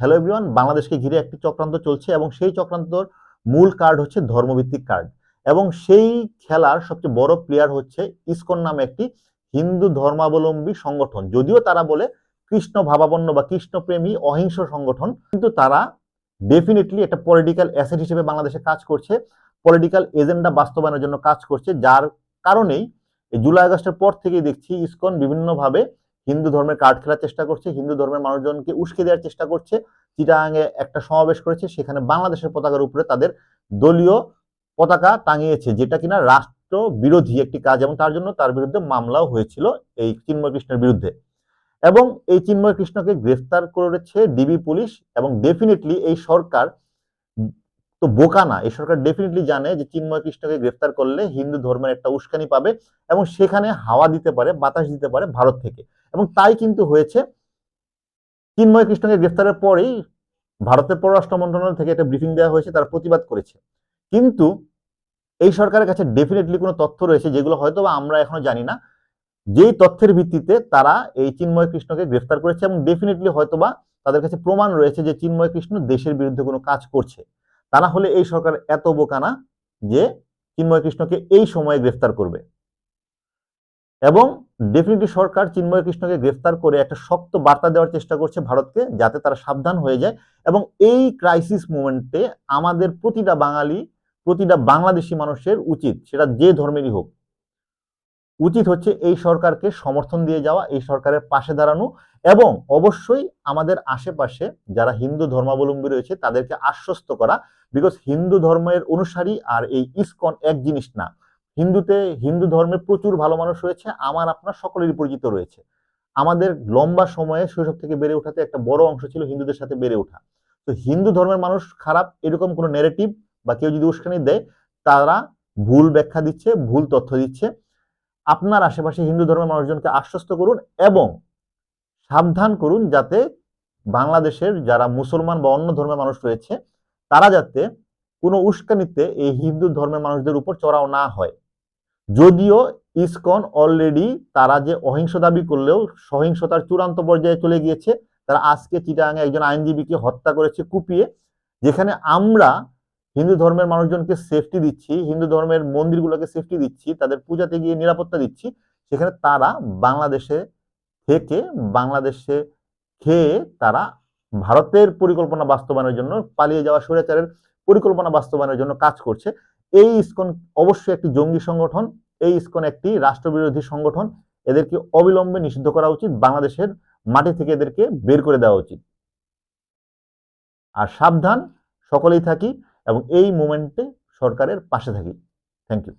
Hello everyone বাংলাদেশকে ঘিরে একটি চক্রান্ত চলছে এবং সেই চক্রান্তর মূল কার্ড হচ্ছে ধর্মভিত্তিক কার্ড এবং সেই খেলার সবচেয়ে বড় প্লেয়ার হচ্ছে ইসকন নামে একটি হিন্দু ধর্মাবলম্বী সংগঠন। যদিও তারা বলে কৃষ্ণ ভাবাপন্ন বা কৃষ্ণপ্রেমী অহিংস সংগঠন, কিন্তু তারা ডেফিনেটলি একটা পলিটিক্যাল অ্যাসেট হিসেবে বাংলাদেশে কাজ করছে পলিটিক্যাল এজেন্ডা বাস্তবায়নের জন্য কাজ করছে, যার কারণেই জুলাই আগস্টের পর থেকেই দেখছি ইসকন বিভিন্নভাবে হিন্দু ধর্মের কার্ড খেলার চেষ্টা করছে, হিন্দু ধর্মের মানুষজনকে উস্কে দেওয়ার চেষ্টা করছে, চিটাগাঙে একটা সমাবেশ করেছে, সেখানে বাংলাদেশের পতাকার উপরে তাদের দলীয় পতাকা টাঙিয়েছে, যেটা কিনা রাষ্ট্র বিরোধী একটি কাজ এবং তার জন্য তার বিরুদ্ধে মামলাও হয়েছিল এই চিন্ময় কৃষ্ণের বিরুদ্ধে। এবং এই চিন্ময় কৃষ্ণকে গ্রেফতার করেছে ডিবি পুলিশ এবং ডেফিনেটলি এই সরকার তো বোকা না, এই সরকার ডেফিনেটলি জানে যে চিন্ময় কৃষ্ণকে গ্রেফতার করলে হিন্দু ধর্মের একটা উস্কানি পাবে এবং সেখানে হাওয়া দিতে পারে, বাতাস দিতে পারে ভারত থেকে। এবং তাই কিন্তু হয়েছে। চিন্ময় কৃষ্ণকে গ্রেফতারের পরেই ভারতের পররাষ্ট্র মন্ত্রণালয় থেকে একটা ব্রিফিং দেওয়া হয়েছে, তারা প্রতিবাদ করেছে। কিন্তু এই সরকারের কাছে ডেফিনেটলি কোনো তথ্য রয়েছে যেগুলো হয়তো বা আমরা এখনও জানি না। যেই তথ্যের ভিত্তিতে তারা এই চিন্ময় কৃষ্ণকে গ্রেফতার করেছে এবং ডেফিনেটলি হয়তোবা তাদের কাছে প্রমাণ রয়েছে যে চিন্ময় কৃষ্ণ দেশের বিরুদ্ধে কোনো কাজ করছে। তা না হলে এই সরকার এত বোকা না যে চিন্ময় কৃষ্ণকে এই সময়ে গ্রেফতার করবে। এবং ডেফিনেটলি সরকার চিন্ময় কৃষ্ণকে গ্রেফতার করে একটা শক্ত বার্তা দেওয়ার চেষ্টা করছে ভারতকে যাতে তারা সাবধান হয়ে যায় এবং এই ক্রাইসিস মুমেন্টে আমাদের প্রতিটা বাঙালি, প্রতিটা বাংলাদেশি মানুষের উচিত, সেটা যে ধর্মেরই হোক, উচিত হচ্ছে এই সরকারকে সমর্থন দিয়ে যাওয়া, এই সরকারের পাশে দাঁড়ানো এবং অবশ্যই আমাদের আশেপাশে যারা হিন্দু ধর্মাবলম্বী রয়েছে তাদেরকে আশ্বস্ত করা বিকজ হিন্দু ধর্মের অনুসারী আর এই ইসকন এক জিনিস না। হিন্দুতে হিন্দু ধর্মে প্রচুর ভালো মানুষ রয়েছে, আমার, আপনার সকলেরই পরিচিত রয়েছে। আমাদের লম্বা সময়ে শৈশব থেকে বেড়ে ওঠাতে একটা বড় অংশ ছিল হিন্দুদের সাথে বেড়ে ওঠা। তো হিন্দু ধর্মের মানুষ খারাপ এরকম কোনো নেগেটিভ বা কেউ যদি উস্কানি দেয়, তারা ভুল ব্যাখ্যা দিচ্ছে, ভুল তথ্য দিচ্ছে। আপনার আশেপাশে হিন্দু ধর্মের মানুষজনকে আশ্বস্ত করুন এবং সাবধান করুন যাতে বাংলাদেশের যারা মুসলমান বা অন্য ধর্মের মানুষ রয়েছে, তারা যাতে কোনো উস্কানিতে এই হিন্দু ধর্মের মানুষদের উপর চড়াও না হয়। যদিও ইসকন অলরেডি তারা যে অহিংস দাবি করলেও সহিংসতার চূড়ান্ত পর্যায়ে চলে গিয়েছে, তারা আজকে চিটাগাঙে একজন আইনজীবীকে হত্যা করেছে কুপিয়ে, যেখানে আমরা হিন্দু ধর্মের মানুষজনকে সেফটি দিচ্ছি, হিন্দু ধর্মের মন্দিরগুলোকে সেফটি দিচ্ছি, তাদের পূজাতে গিয়ে নিরাপত্তা দিচ্ছি, সেখানে তারা বাংলাদেশে থেকে বাংলাদেশে খেয়ে তারা ভারতের পরিকল্পনা বাস্তবায়নের জন্য পালিয়ে যাওয়া স্বৈরাচারের পরিকল্পনা বাস্তবায়নের জন্য কাজ করছে। এই ইসকন অবশ্যই একটি জঙ্গি সংগঠন, এই ইসকন একটি রাষ্ট্রবিরোধী সংগঠন। এদেরকে অবিলম্বে নিষিদ্ধ করা উচিত, বাংলাদেশের মাটি থেকে এদেরকে বের করে দেওয়া উচিত। আর সাবধান, সকলেই থাকি এবং এই মুমেন্টে সরকারের পাশে থাকি। Thank you